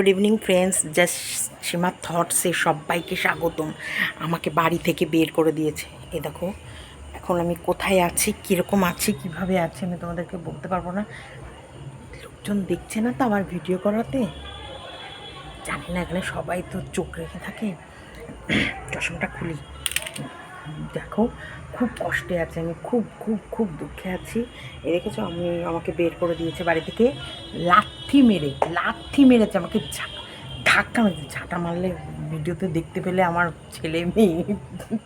Good evening friends just Seema থটসে সবাইকে স্বাগতম। আমাকে বাড়ি থেকে বের করে দিয়েছে। এ দেখো, এখন আমি কোথায় আছি, কীরকম আছি, কীভাবে আছি, আমি তোমাদেরকে বলতে পারব না। লোকজন দেখছে না তো আমার ভিডিও করাতে? জানি না, এখানে সবাই তো চোখ রেখে থাকে। চশমাটা খুলি। দেখো খুব কষ্টে আছে, আমি খুব খুব খুব দুঃখে আছি। এ দেখেছ, আমি আমাকে বের করে দিয়েছে বাড়ি থেকে। লাথি মেরে, লাথি মেরেছে, আমাকে ধাক্কা মেরেছে। ঝাঁটা মারলে ভিডিওতে দেখতে পেলে আমার ছেলে মেয়ে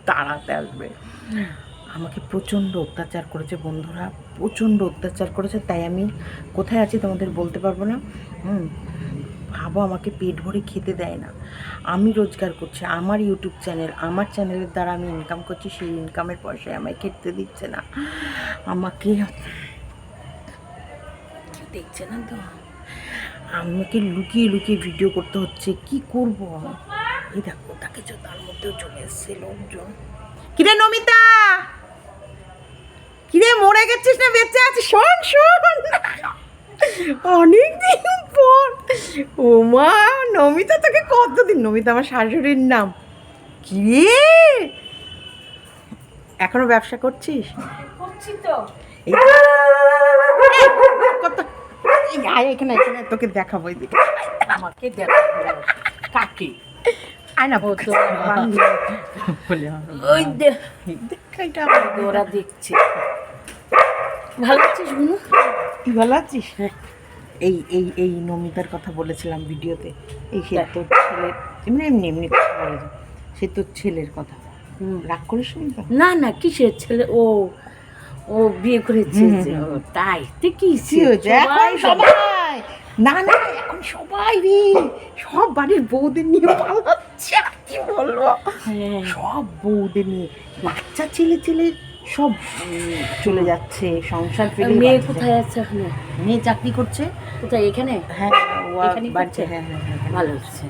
তাড়াতে আসবে। আমাকে প্রচণ্ড অত্যাচার করেছে বন্ধুরা, প্রচণ্ড অত্যাচার করেছে। তাই আমি কোথায় আছি তোমাদের বলতে পারব না? হুম ভাবো আমাকে পেট ভরে খেতে দেয় না। আমি রোজগার করছি, আমার ইউটিউব চ্যানেল, আমার চ্যানেলের দ্বারা আমি ইনকাম করছি, সেই ইনকামের পয়সায় আমায় খেতে দিচ্ছে না। আমাকে দেখছে না তো? আমাকে লুকিয়ে লুকিয়ে ভিডিও করতে হচ্ছে, কি করব? এই দেখো, তাকে তার মধ্যেও চলে এসছে লোকজন। কিরে নমিতা? কিরে, মরে গেছিস না? বেঁচে আছিস? শোন শোন। অনেক দিন পর ও নমিতা তোকে কতদিন? নমিতা আমার শাশুড়ির নাম। কি রে? এখনও ব্যবসা করছিস? করছি তো। এখানে এখানে তোকে দেখাবো এদিকে। আমাকে দেখো কাকে? আয় না ও তো বলে ওই দে। দেখ এটা আমার ওরা দেখছে। ভালো আছিস ভালো আছিস? এই এই এই নমিতার কথা বলেছিলাম ভিডিওতে এই সে তোর ছেলের এমনি এমনি এমনি কথা বলেছে সে তোর ছেলের কথা। হুম। রাগ করিস নি না না কিসের ছেলে? ও ও বিয়ে করেছে তাই তো কি হয়েছে? এখন সবাই না না এখন সবাই রে। সব বাড়ির বউদের নিয়ে পালাচ্ছে কি বলব? হ্যাঁ। সব বউদের নিয়ে। বাচ্চা ছেলে ছেলে সব চলে যাচ্ছে সংসার ফেলে মেয়ে কোথায় আছে এখন? মেয়ে চাকরি করছে। কোথায় এখানে? হ্যাঁ করছে? হ্যাঁ হ্যাঁ হ্যাঁ। ভালো হচ্ছে।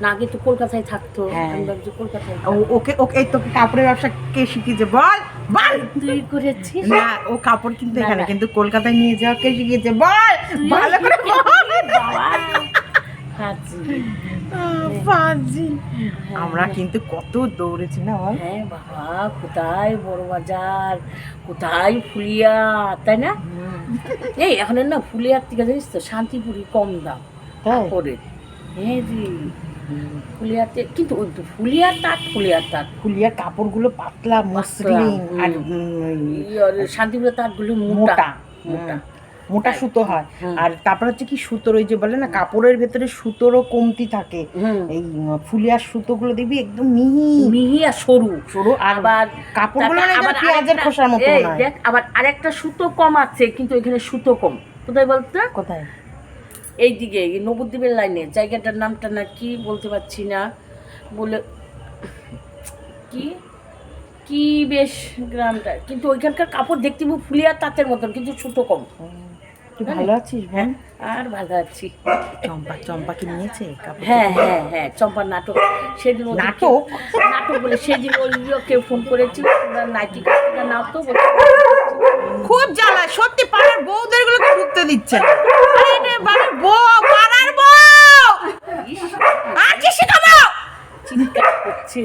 না আগে তো কলকাতায় থাকতো। হ্যাঁ। আমি ভাবছি কলকাতায় ওকে ওকে এই তোকে কাপড়ের ব্যবসা কে শিখিয়েছে? বল বল। তুই করেছিস? না ও কাপড় কিন্তু এখানে কিন্তু কলকাতায় নিয়ে যাওয়া কে শিখিয়েছে। বল ভালো করে বল। বাবা। আমরা কিন্তু কত দৌড়েছি না বল হ্যাঁ বাবা কোথায় বড় বাজার? কোথায় ফুলিয়া তাই না? এই এখন না ফুলিয়ার থেকে জানিস তো শান্তিপুরি কম দাম তাই? করে হ্যাঁ জি। ফুলিয়াতে কিন্তু ফুলিয়ার তাঁত ফুলিয়ার তাঁত। ফুলিয়ার কাপড়গুলো পাতলা মসৃণ আর শান্তিপুরের তাঁতগুলো মোটা মোটা। মোটা সুতো হয়। আর তারপর হচ্ছে কি সুতোর ওই যে বলে না কাপড়ের ভেতরে সুতোরও কমতি থাকে। এই ফুলিয়ার সুতোগুলো দেখবি একদম মিহি। মিহি আর সরু। সরু আবার কাপড়গুলো না আবার পেঁয়াজের খোসার মতো দেখ আবার আরেকটা সুতো কম আছে কিন্তু এখানে সুতো কম। কোথায় বলতো? কোথায়? এইদিকে এই নবদ্বীপের লাইনে। জায়গাটার নামটা না কি বলতে পারছি না। বলে কি? কি বেশ গ্রামটা। কিন্তু ওইখানকার কাপড় দেখতে ফুলিয়া তাঁতের মতন কিন্তু সুতো কম। তুই ভালো আছিস বোন? আর ভালো আছি। চম্পা চম্পা কি নিয়েছে হ্যাঁ হ্যাঁ হ্যাঁ চম্পার নাটক। সেদিন নাটক? নাটক বলে সেদিন ওই কেউ ফোন করেছিল তোমরা নাইটি নাও তো খুব জ্বালা সত্যি পাড়ার বউদেরগুলো ঢুকতে দিচ্ছে না। আরে বাড়ির বউ পাড়ার বউ! আর কি শেখাবো? চিৎকার করছে।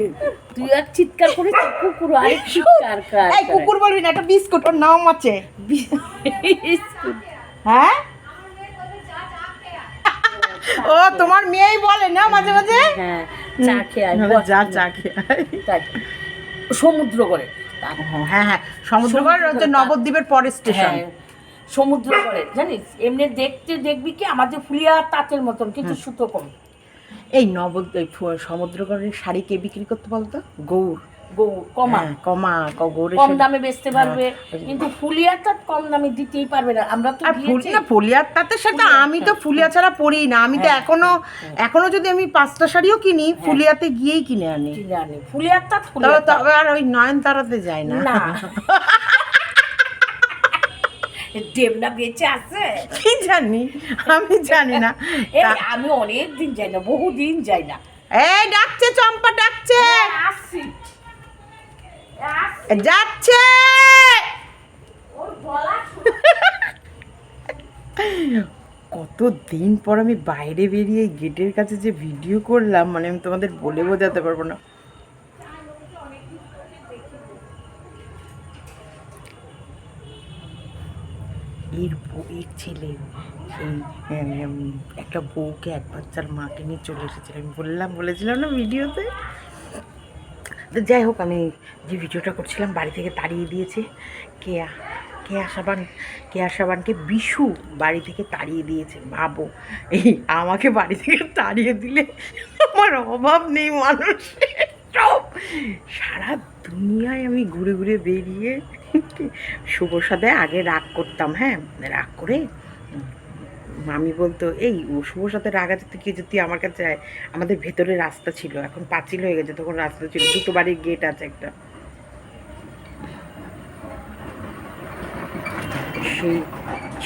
তুই আর চিৎকার করে তো কুকুর আরেক চিৎকার কর। এই কুকুর বলবি না একটা বিস্কুট ওর নাম আছে। বিস্কুট। হ্যাঁ? ও তোমার মেয়েই বলে না মাঝে মাঝে? হ্যাঁ চা খেয়ে আয়, যা চা খেয়ে তাই। সমুদ্র করে। হ্যাঁ হ্যাঁ সমুদ্রগড় হচ্ছে নবদ্বীপের পরের স্টেশন। হ্যাঁ সমুদ্র করে জানিস? এমনি দেখতে দেখবি কি আমাদের ফুলিয়া তাঁতের মতন কিন্তু সুতো কম। এই নবদ এই ফু- সমুদ্রগড়ের শাড়ি কে বিক্রি করতে বলতো? গৌর। গৌ কমা হ্যাঁ, কমা কম দামে বেচতে পারবে। হ্যাঁ। কিন্তু ফুলিয়া তাঁত কম দামে দিতেই পারবে না। আমরা তো না সেটা আমি তো ফুলিয়া ছাড়া পরি না। আমি তো হ্যাঁ, এখনও এখনও যদি আমি পাঁচটা শাড়িও কিনি ফুলিয়াতে গিয়েই কিনে আনি। কিনে আনি। তবে আর ওই নয়নতারাতে যায় না। না। ডেমনা বেঁচে আছে। কি জানি? আমি জানি না। আমি অনেক দিন যাই না বহু দিন যাই না। এই ডাকছে চম্পা ডাকছে। আসছি। যাচ্ছে। কত দিন পর আমি বাইরে বেরিয়ে গেটের কাছে যে ভিডিও করলাম মানে আমি তোমাদের বলে বোঝাতে পারব না। এর বউ এর ছেলে সেই একটা বউকে এক বাচ্চার মাকে নিয়ে চলে এসেছিল। আমি বললাম বলেছিলাম না ভিডিওতে? যাই হোক, আমি যে ভিডিওটা করছিলাম, বাড়ি থেকে তাড়িয়ে দিয়েছে কেয়া। কেয়া সাবান, কেয়া সাবানকে বিশু বাড়ি থেকে তাড়িয়ে দিয়েছে, ভাবো। এই আমাকে বাড়ি থেকে তাড়িয়ে দিলে আমার অভাব নেই মানুষের। সব সারা দুনিয়ায় আমি ঘুরে ঘুরে বেরিয়ে শুভ সাথে আগে রাগ করতাম হ্যাঁ? রাগ করে মামি বলতো, এই, ও শুভর সাথে রাগ তুই কি যে তুই আমার কাছে আমাদের ভেতরে রাস্তা ছিল, এখন পাঁচিল হয়ে গেছে, তখন রাস্তা ছিল, দুটো বাড়ির গেট আছে একটা। সেই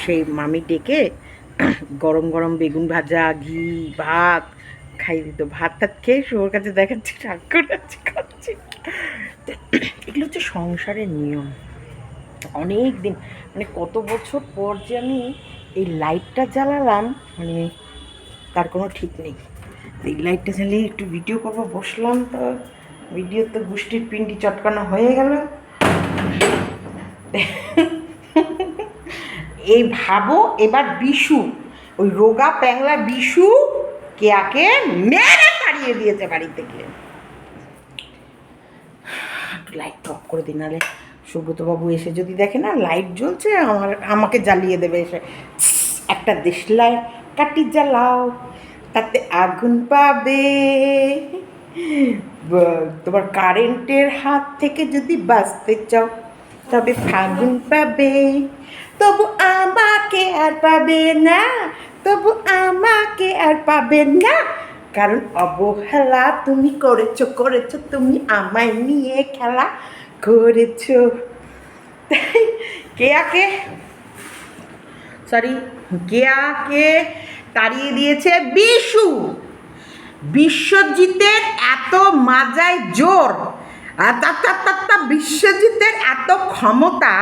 সেই মামি ডেকে গরম গরম বেগুন ভাজা, ঘি, ভাত খাই দিত। ভাত টাত খেয়ে শুভর কাছে দেখাচ্ছে, রাগ করে খাচ্ছে। এগুলো হচ্ছে সংসারের নিয়ম। অনেক দিন মানে কত বছর পর যে আমি এই লাইটটা জ্বালালাম মানে তার কোনো ঠিক নেই। এই লাইটটা জ্বালিয়ে একটু ভিডিও করব, বসলাম তো। ভিডিও তো গোষ্ঠীর পিন্ডি চটকানো হয়ে গেল। এই ভাবো, এবার বিশু, ওই রোগা প্যাংলা বিশু কেয়াকে মেরে তাড়িয়ে দিয়েছে বাড়ি থেকে একটু লাইট অফ করে দিন নাহলে সুব্রতবাবু এসে যদি দেখে না লাইট জ্বলছে, আমার, আমাকে জ্বালিয়ে দেবে এসে। একটা দেশলাই কাটি জ্বালাও, তাতে আগুন পাবে। তোমার কারেন্টের হাত থেকে যদি বাঁচতে চাও, তবে ফাগুন পাবে। তবু আমাকে আর পাবে না, তবু আমাকে আর পাবে না। কারণ অবহেলা তুমি করেছ করেছ তুমি আমায় নিয়ে খেলা। করেছ? কেয়াকে? সরি কেয়াকে তাড়িয়ে দিয়েছে বিশু। বিশ্বজিতের এত মাজায় জোর বিশ্বজিতের এত ক্ষমতা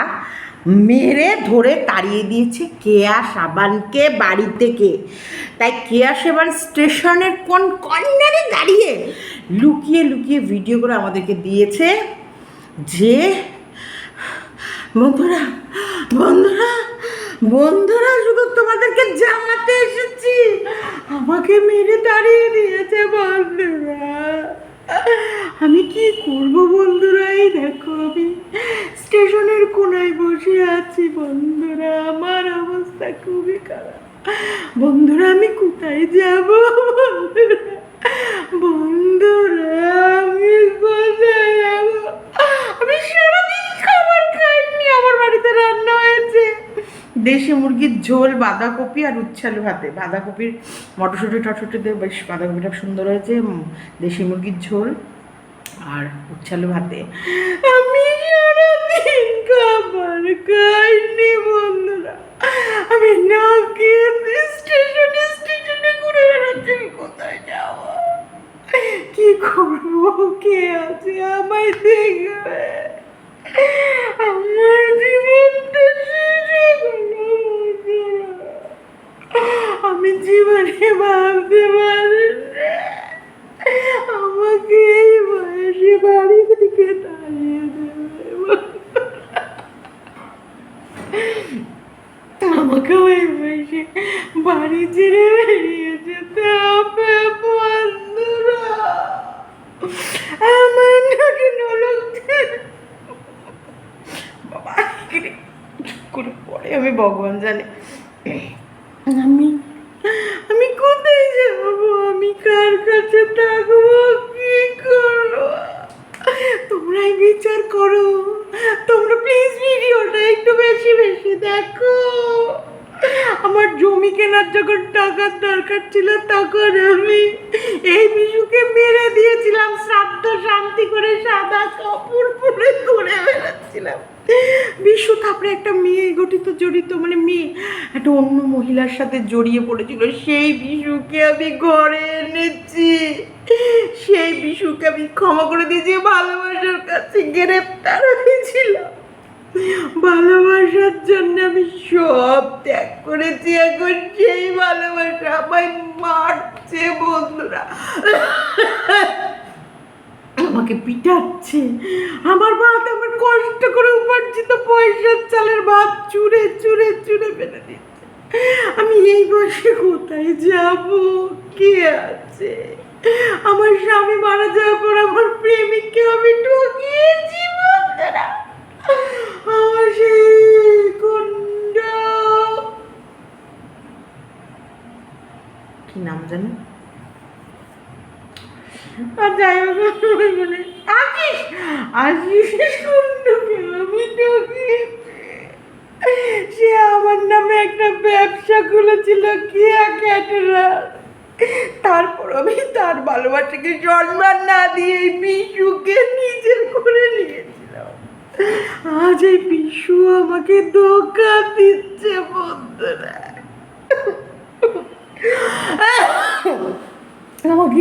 মেরে ধরে তাড়িয়ে দিয়েছে কেয়া সাবানকে বাড়ি থেকে তাই কেয়া সাবান স্টেশনের কোন কর্নারে দাঁড়িয়ে লুকিয়ে লুকিয়ে ভিডিও করে আমাদেরকে দিয়েছে। যে বন্ধুরা বন্ধুরা বন্ধুরা, শুধু তোমাদেরকে জানাতে এসেছি। আমাকে মেরে তাড়িয়ে দিয়েছে বন্ধুরা। আমি কি করব বন্ধুরা? এই দেখো আমি স্টেশনের কোনায় বসে আছি বন্ধুরা। আমার অবস্থা খুবই খারাপ। বন্ধুরা, আমি কোথায় যাব বন্ধুরা? বন্ধুরা আমি কোথায় যাব আমি সারাদিন খাবার খাইনি আমার বাড়িতে রান্না হয়েছে দেশি মুরগির ঝোল, বাঁধাকপি আর উচ্ছালু ভাতে বাঁধাকপির মটরশুঁটি, টটশুটি দিয়ে বেশ বাঁধাকপিটা সুন্দর হয়েছে। দেশি মুরগির ঝোল আর উচ্ছালু ভাতে আমি সারাদিন খাবার খাইনি বন্ধুরা। আমি না খেয়ে স্টেশনে স্টেশনে ঘুরে বেড়াচ্ছি, আমি কোথায় যাব? কি করব? কে আছে আমায় দেখবে? আমার জীবনটা শেষ হয়ে গেল বন্ধুরা। আমি জীবনে ভাবতে পারি আমাকে এই বয়সে বাড়ি থেকে তাড়িয়ে দেবে। আমাকে ওই বয়সে বাড়ি ছেড়ে বেরিয়ে যেতে হবে, বন্ধুরা। আমার নাকি নলক করে পড়ে, আমি ভগবান জানে। আমি কোথায় যাব আমি কার কাছে থাকব কি করব তোমরাই বিচার করো। তোমরা প্লিজ ভিডিওটা একটু বেশি বেশি দেখো। আমার জমি কেনার যখন টাকার দরকার ছিল, তখন আমি এই বিশুকে মেরে দিয়েছিলাম, শ্রাদ্ধ শান্তি করে সাদা কাপড় পরে ঘুরে বেড়াচ্ছিলাম। বিশু তারপরে একটা মেয়ে গঠিত জড়িত মানে মেয়ে, একটা অন্য মহিলার সাথে জড়িয়ে পড়েছিল। সেই বিশুকে আমি ঘরে এনেছি। সেই বিশুকে আমি ক্ষমা করে দিয়েছি ভালোবাসার কাছে গ্রেপ্তার হয়েছিল ভালোবাসার জন্য আমি সব ত্যাগ করেছি। এখন সেই ভালোবাসা আমায় মারছে, বন্ধুরা। আমাকে পিটাচ্ছে। আমার ভাত আমার কষ্ট করে উপার্জিত পয়সার চালের ভাত চুরে চুরে চুরে ফেলে দিচ্ছে। আমি এই বয়সে কোথায় যাব? কে আছে? আমার স্বামী মারা যাওয়ার পর আমার প্রেমিককে আমি ঠকিয়েছি আমার সেই কি নাম জানেন আর যাই হোক বলি, আশিস আশিস কুণ্ডকে আমি সে আমার নামে একটা ব্যবসা খুলেছিল কিয়া ক্যাটারার তারপর আমি তার ভালোবাসাকে সম্মান না দিয়ে বিশুকে নিজের করে নিয়েছিলাম। আজ এই বিশু আমাকে ধোকা দিচ্ছে বন্ধুরা।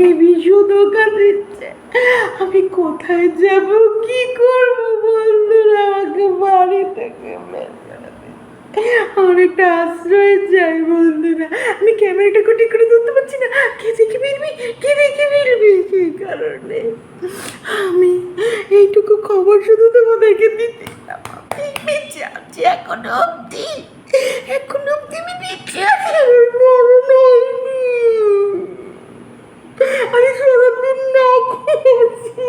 এই বিশু ধোকা দিচ্ছে। আমি কোথায় যাব, কি করব বন্ধুরা? আমাকে বাড়ি থেকে। আমার একটা আশ্রয় চাই বন্ধুরা। আমি ক্যামেরাটা কোটি করে ধরতে পারছি না। কে দেখে বেরবি কে দেখে বেরবি সেই কারণে? আমি এইটুকু খবর শুধু তোমাদেরকে আছি এখনও অব্দি এখনও অব্দি আমি বেঁচে আছি আমি মরণ হয়নি। আমি সারাদিন না খেয়েছি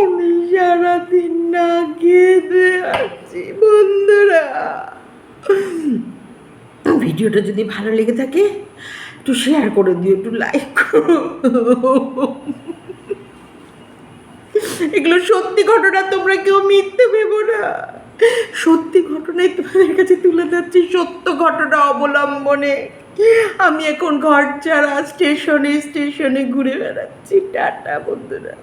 আমি সারাদিন না খেতে আছি বন্ধুরা ভিডিওটা যদি ভালো লেগে থাকে, একটু শেয়ার করে দিও, একটু লাইক করো। এগুলো সত্যি ঘটনা, তোমরা কেউ মিথ্যে ভেবো না। সত্যি ঘটনাই তোমাদের কাছে তুলে যাচ্ছি সত্য ঘটনা অবলম্বনে। আমি এখন ঘর ছাড়া স্টেশনে স্টেশনে ঘুরে বেড়াচ্ছি। টাটা, বন্ধুরা।